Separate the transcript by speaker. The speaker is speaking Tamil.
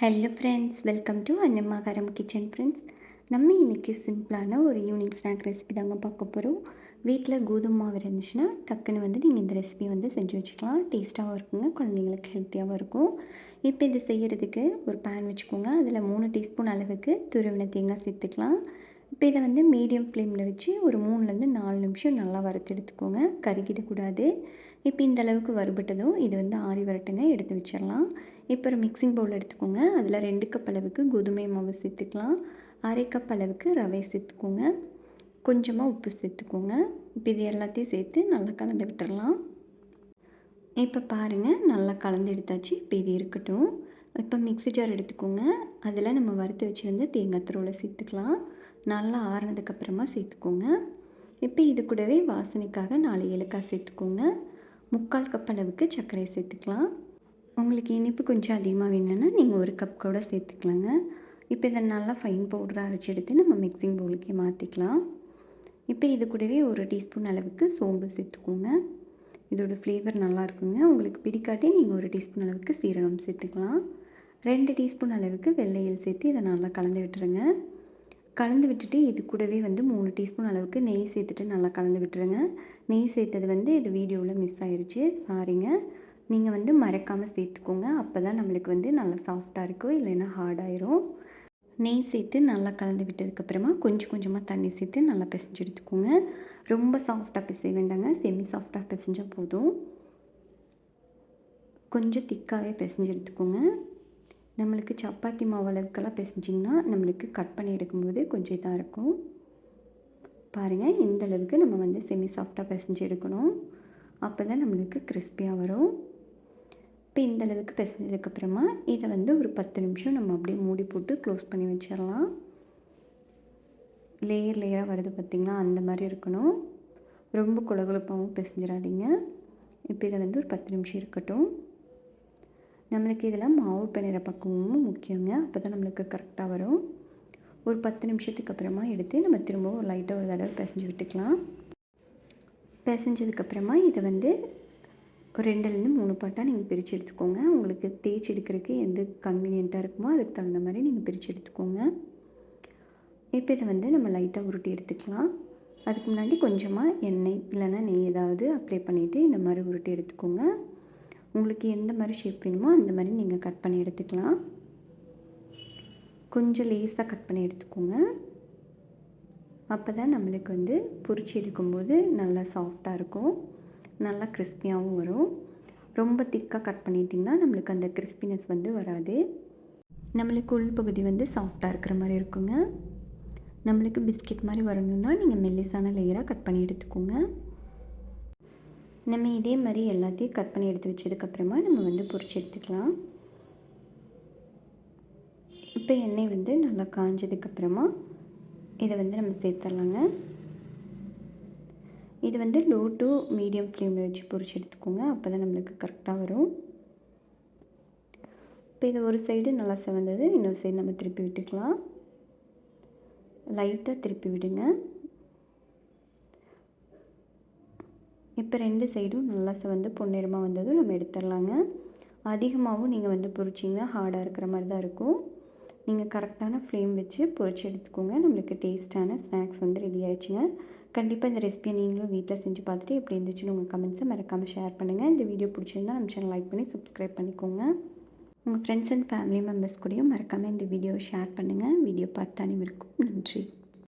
Speaker 1: Hello friends welcome to Annammakaram kitchen friends நம்ம இன்றைக்கி சிம்பிளான ஒரு ஈவினிங் ஸ்நாக் ரெசிபி தாங்க பார்க்க போகிறோம் வீட்டில் கோதுமை மாவு இருந்துச்சுன்னா டக்குன்னு வந்து நீங்கள் இந்த ரெசிபி வந்து செஞ்சு வச்சுக்கலாம். டேஸ்ட்டாகவும் இருக்குங்க குழந்தைங்களுக்கு ஹெல்த்தியாகவும் இருக்கும். இப்போ இது செய்கிறதுக்கு ஒரு பேன் வச்சுக்கோங்க. அதில் மூணு டீஸ்பூன் அளவுக்கு துருவின தேங்காய் சேர்த்துக்கலாம். இப்போ இதை வந்து மீடியம் ஃப்ளேமில் வச்சு ஒரு மூணுலேருந்து நாலு நிமிஷம் நல்லா வறுத்து எடுத்துக்கோங்க. கருகிடக்கூடாது. இப்போ இந்த அளவுக்கு வறுபட்டதும் இது வந்து ஆறி வரட்டுங்க. எடுத்து வச்சிடலாம் இப்போ ஒரு மிக்சிங் பவுல் எடுத்துக்கோங்க. அதில் ரெண்டு கப் அளவுக்கு கோதுமை மாவு சேர்த்துக்கலாம். அரை கப் அளவுக்கு ரவை சேர்த்துக்கோங்க. கொஞ்சமாக உப்பு சேர்த்துக்கோங்க. இப்போ இது எல்லாத்தையும் சேர்த்து நல்லா கலந்து விட்டுடலாம் இப்போ பாருங்கள் நல்லா கலந்து எடுத்தாச்சு. இப்போ இது இருக்கட்டும். இப்போ மிக்சி ஜார் எடுத்துக்கோங்க. அதில் நம்ம வறுத்து வச்சுருந்து தேங்காய் துருவில் சேர்த்துக்கலாம். நல்லா ஆறுனதுக்கப்புறமா சேர்த்துக்கோங்க. இப்போ இது கூடவே வாசனைக்காக நாலு ஏலக்காய் சேர்த்துக்கோங்க. முக்கால் கப் அளவுக்கு சர்க்கரை சேர்த்துக்கலாம். உங்களுக்கு இனிப்பு கொஞ்சம் அதிகமாக வேணும்னா நீங்கள் ஒரு கப் கூட சேர்த்துக்கலாங்க. இப்போ இதை நல்லா ஃபைன் பவுடராக அரைச்சி எடுத்து நம்ம மிக்சிங் பவுலுக்கே மாற்றிக்கலாம் இப்போ இது கூடவே ஒரு டீஸ்பூன் அளவுக்கு சோம்பு சேர்த்துக்கோங்க. இதோடய ஃப்ளேவர் நல்லா இருக்குங்க. உங்களுக்கு பிடிக்காட்டி நீங்கள் ஒரு டீஸ்பூன் அளவுக்கு சீரகம் சேர்த்துக்கலாம். ரெண்டு டீஸ்பூன் அளவுக்கு வெள்ளையில் சேர்த்து இதை நல்லா கலந்து விட்டுருங்க. கலந்து விட்டுட்டு இது கூடவே வந்து மூணு டீஸ்பூன் அளவுக்கு நெய் சேர்த்துட்டு நல்லா கலந்து விட்டுருங்க. நெய் சேர்த்தது வந்து இது வீடியோவில் மிஸ் ஆயிடுச்சு சாரிங்க நீங்கள் வந்து மறக்காமல் சேர்த்துக்கோங்க. அப்போ தான் நம்மளுக்கு வந்து நல்லா சாஃப்டாக இருக்கும். இல்லைன்னா ஹார்டாயிரும் நெய் சேர்த்து நல்லா கலந்து விட்டதுக்கப்புறமா கொஞ்சம் கொஞ்சமாக தண்ணி சேர்த்து நல்லா பிசைஞ்சு எடுத்துக்கோங்க. ரொம்ப சாஃப்டாக பிசைய வேண்டாங்க. செமி சாஃப்டாக பிசைஞ்சால் போதும். கொஞ்சம் திக்காகவே பிசைஞ்சு எடுத்துக்கோங்க. நம்மளுக்கு சப்பாத்தி மாவு அளவுக்கெல்லாம் பிசைஞ்சிங்கன்னா நம்மளுக்கு கட் பண்ணி எடுக்கும்போது கொஞ்சம் இதாக இருக்கும். பாருங்கள் இந்த அளவுக்கு நம்ம வந்து செமி சாஃப்டாக பிசைஞ்சு எடுக்கணும். அப்போ தான் நம்மளுக்கு கிறிஸ்பியாக வரும். இப்போ இந்த அளவுக்கு பிசைஞ்சதுக்கப்புறமா இதை வந்து ஒரு பத்து நிமிஷம் நம்ம அப்படியே மூடி போட்டு க்ளோஸ் பண்ணி வச்சிடலாம். லேயர் லேயராக வருது பார்த்திங்களா அந்த மாதிரி இருக்கணும். ரொம்ப குழகுழப்பாகவும் பிசைஞ்சிடாதீங்க. இப்போ இதை வந்து ஒரு பத்து நிமிஷம் இருக்கட்டும். நம்மளுக்கு இதில் மாவு பிணைற பக்குவமும் முக்கியங்க. அப்போ தான் நம்மளுக்கு கரெக்டாக வரும். ஒரு பத்து நிமிஷத்துக்கு அப்புறமா எடுத்து நம்ம திரும்பவும் லைட்டாக ஒரு தடவை பிசைஞ்சு விட்டுக்கலாம். பிசைஞ்சதுக்கப்புறமா இதை வந்து ஒரு ரெண்டுலேருந்து மூணு பாட்டாக நீங்கள் பிரித்து எடுத்துக்கோங்க. உங்களுக்கு தேய்ச்சி எடுக்கிறதுக்கு எந்த கன்வீனியண்ட்டாக இருக்குமோ அதுக்கு தகுந்த மாதிரி நீங்கள் பிரித்து எடுத்துக்கோங்க. இப்போ இதை வந்து நம்ம லைட்டாக உருட்டி எடுத்துக்கலாம். அதுக்கு முன்னாடி கொஞ்சமாக எண்ணெய் இல்லைன்னா நெய் ஏதாவது அப்ளை பண்ணிவிட்டு இந்த மாதிரி உருட்டி எடுத்துக்கோங்க. உங்களுக்கு எந்த மாதிரி ஷேப் வேணுமோ அந்த மாதிரி நீங்கள் கட் பண்ணி எடுத்துக்கலாம். கொஞ்சம் லேஸாக கட் பண்ணி எடுத்துக்கோங்க. அப்போ தான் நம்மளுக்கு வந்து பொரிச்சு எடுக்கும்போது நல்லா சாஃப்டாக இருக்கும். நல்லா கிறிஸ்பியாகவும் வரும். ரொம்ப திக்காக கட் பண்ணிட்டிங்கன்னா நம்மளுக்கு அந்த கிறிஸ்பினஸ் வந்து வராது. நம்மளுக்கு உள் பகுதி வந்து சாஃப்டாக இருக்கிற மாதிரி இருக்குங்க. நம்மளுக்கு பிஸ்கெட் மாதிரி வரணுன்னா நீங்கள் மெல்லிசான லேயராக கட் பண்ணி எடுத்துக்கோங்க. நம்ம இதே மாதிரி எல்லாத்தையும் கட் பண்ணி எடுத்து வச்சதுக்கப்புறமா நம்ம வந்து பொறிச்சு எடுத்துக்கலாம். இப்போ எண்ணெய் வந்து நல்லா காஞ்சதுக்கப்புறமா இதை வந்து நம்ம சேர்த்துடலாங்க. இது வந்து லோ டு மீடியம் ஃப்ளேமில் வச்சு பொறிச்சு எடுத்துக்கோங்க. அப்போ தான் நம்மளுக்கு கரெக்டாக வரும். இப்போ இது ஒரு சைடு நல்லா செவந்தது இன்னொரு சைடு நம்ம திருப்பி விட்டுக்கலாம். லைட்டாக திருப்பி விடுங்க. இப்போ ரெண்டு சைடும் நல்லா வந்து பொன்னிறமாக வந்ததும் நம்ம எடுத்துடலாங்க. அதிகமாகவும் நீங்கள் வந்து பொரிச்சிங்கன்னா ஹார்டாக இருக்கிற மாதிரி தான் இருக்கும். நீங்கள் கரெக்டான ஃப்ளேம் வச்சு பொரிச்சு எடுத்துக்கோங்க. நம்மளுக்கு டேஸ்ட்டான ஸ்நாக்ஸ் வந்து ரெடி ஆயிடுச்சுங்க. கண்டிப்பாக இந்த ரெசிபியை நீங்களும் வீட்டில் செஞ்சு பார்த்துட்டு எப்படி இருந்துச்சுன்னு உங்கள் கமெண்ட்ஸை மறக்காமல் ஷேர் பண்ணுங்கள் இந்த வீடியோ பிடிச்சிருந்தா நம்ம சேனல் லைக் பண்ணி சப்ஸ்கிரைப் பண்ணிக்கோங்க. உங்கள் ஃப்ரெண்ட்ஸ் அண்ட் ஃபேமிலி மெம்பர்ஸ் கூடயும் மறக்காமல் இந்த வீடியோவை ஷேர் பண்ணுங்கள் வீடியோ பார்த்து அனைவருக்கும் நன்றி.